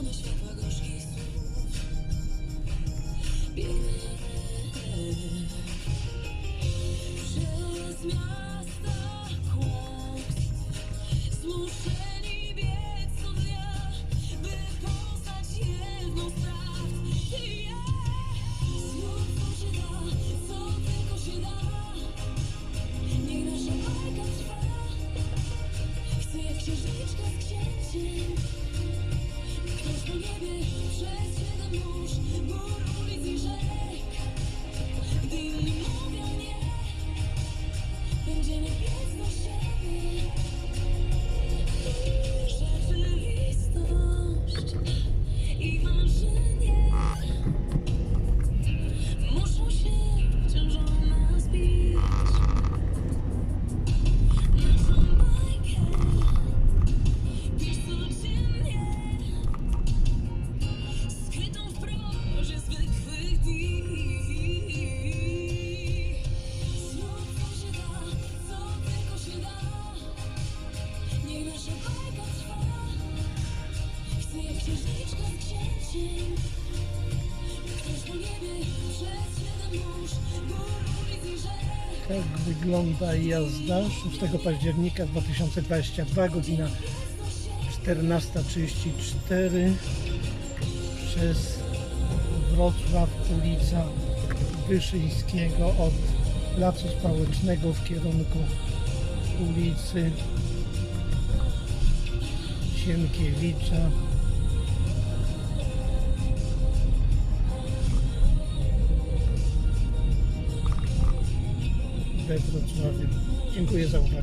你选择。Tak wygląda jazda 6 października 2022 godzina 14.34 przez Wrocław ulica Wyszyńskiego od Placu Społecznego w kierunku ulicy Sienkiewicza. Dziękuję za uwagę.